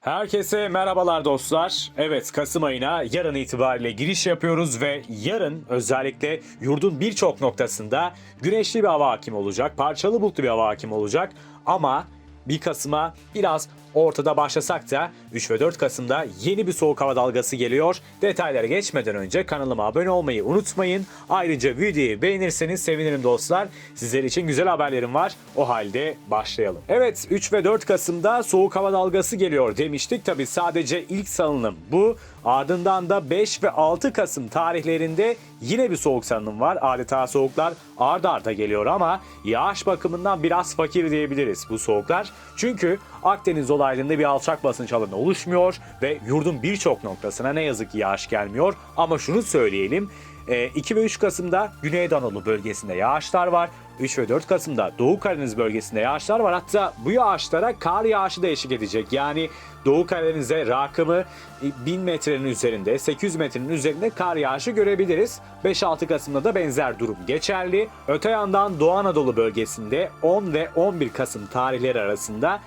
Herkese merhabalar dostlar. Evet Kasım ayına yarın itibariyle giriş yapıyoruz ve yarın özellikle yurdun birçok noktasında güneşli bir hava hakim olacak. Parçalı bulutlu bir hava hakim olacak. Ama 1 Kasım'a biraz ortada başlasak da 3 ve 4 Kasım'da yeni bir soğuk hava dalgası geliyor. Detaylara geçmeden önce kanalıma abone olmayı unutmayın. Ayrıca videoyu beğenirseniz sevinirim dostlar. Sizler için güzel haberlerim var. O halde başlayalım. Evet 3 ve 4 Kasım'da soğuk hava dalgası geliyor demiştik. Tabi sadece ilk salınım bu. Ardından da 5 ve 6 Kasım tarihlerinde yine bir soğuk salınım var. Adeta soğuklar ard arda geliyor ama yağış bakımından biraz fakir diyebiliriz bu soğuklar. Çünkü Akdeniz olaylarında bir alçak basınç alanı oluşmuyor ve yurdun birçok noktasına ne yazık ki yağış gelmiyor. Ama şunu söyleyelim. E, 2 ve 3 Kasım'da Güneydoğu Anadolu bölgesinde yağışlar var. 3 ve 4 Kasım'da Doğu Karadeniz bölgesinde yağışlar var. Hatta bu yağışlara kar yağışı da eşlik edecek. Yani Doğu Karadeniz'e rakımı 1000 metrenin üzerinde, 800 metrenin üzerinde kar yağışı görebiliriz. 5-6 Kasım'da da benzer durum geçerli. Öte yandan Doğu Anadolu bölgesinde 10 ve 11 Kasım tarihleri arasında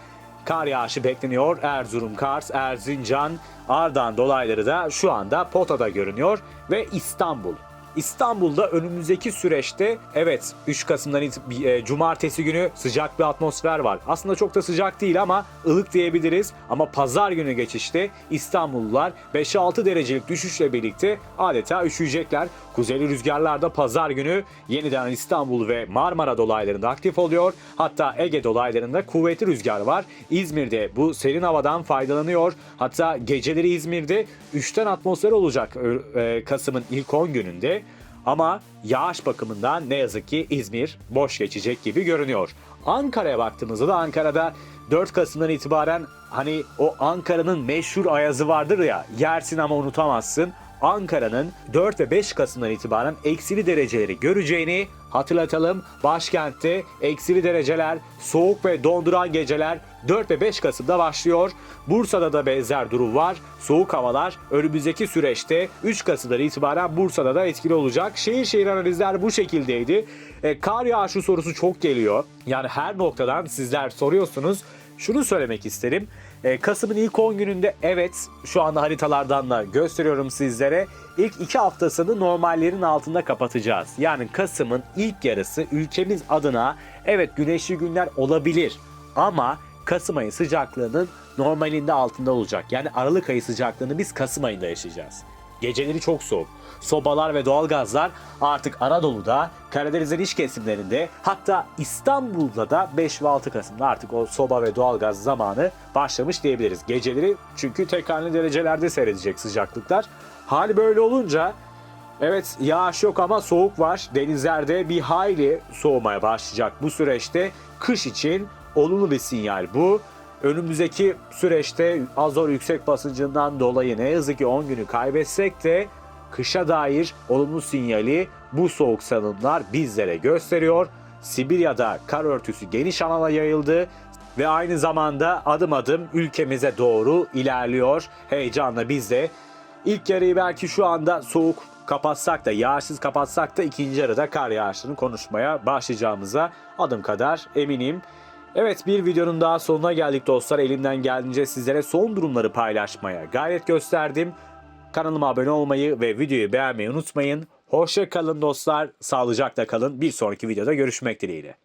kar yağışı bekleniyor. Erzurum, Kars, Erzincan, Ardahan dolayları da şu anda potada görünüyor ve İstanbul. İstanbul'da önümüzdeki süreçte evet 3 Kasım'dan e, cumartesi günü sıcak bir atmosfer var. Aslında çok da sıcak değil ama ılık diyebiliriz. Ama pazar günü geçişte İstanbullular 5-6 derecelik düşüşle birlikte adeta üşüyecekler. Kuzeyli rüzgarlar da pazar günü yeniden İstanbul ve Marmara dolaylarında aktif oluyor. Hatta Ege dolaylarında kuvvetli rüzgar var. İzmir'de bu serin havadan faydalanıyor. Hatta geceleri İzmir'de 3'ten atmosfer olacak e, Kasım'ın ilk 10 gününde. Ama yağış bakımından ne yazık ki İzmir boş geçecek gibi görünüyor. Ankara'ya baktığımızda da Ankara'da 4 Kasım'dan itibaren hani o Ankara'nın meşhur ayazı vardır ya yersin ama unutamazsın. Ankara'nın 4 ve 5 Kasım'dan itibaren eksili dereceleri göreceğini hatırlatalım. Başkentte eksili dereceler, soğuk ve donduran geceler 4 ve 5 Kasım'da başlıyor. Bursa'da da benzer durum var. Soğuk havalar önümüzdeki süreçte 3 Kasım'dan itibaren Bursa'da da etkili olacak. Şehir şehir analizler bu şekildeydi. E, kar yağışı sorusu çok geliyor. Yani her noktadan sizler soruyorsunuz. Şunu söylemek isterim. E, Kasım'ın ilk 10 gününde evet şu anda haritalardan da gösteriyorum sizlere. İlk 2 haftasını normallerin altında kapatacağız. Yani Kasım'ın ilk yarısı ülkemiz adına evet güneşli günler olabilir. Ama Kasım ayı sıcaklığının normalinde altında olacak. Yani Aralık ayı sıcaklığını biz Kasım ayında yaşayacağız. Geceleri çok soğuk. Sobalar ve doğalgazlar artık Anadolu'da, Karadeniz'in iç kesimlerinde hatta İstanbul'da da 5 ve 6 Kasım'da artık o soba ve doğalgaz zamanı başlamış diyebiliriz. Geceleri çünkü tek haneli derecelerde seyredecek sıcaklıklar. Hal böyle olunca Evet yağış yok ama soğuk var. Denizlerde bir hayli soğumaya başlayacak bu süreçte. Kış için olumlu bir sinyal bu. Önümüzdeki süreçte azor yüksek basıncından dolayı ne yazık ki 10 günü kaybetsek de kışa dair olumlu sinyali bu soğuk salınımlar bizlere gösteriyor. Sibirya'da kar örtüsü geniş alana yayıldı ve aynı zamanda adım adım ülkemize doğru ilerliyor. Heyecanla biz de ilk yarıyı belki şu anda soğuk kapatsak da yağışsız kapatsak da ikinci yarıda kar yağışını konuşmaya başlayacağımıza adım kadar eminim. Evet bir videonun daha sonuna geldik dostlar. Elimden geldiğince sizlere son durumları paylaşmaya gayret gösterdim. Kanalıma abone olmayı ve videoyu beğenmeyi unutmayın. Hoşça kalın dostlar. Sağlıcakla kalın. Bir sonraki videoda görüşmek dileğiyle.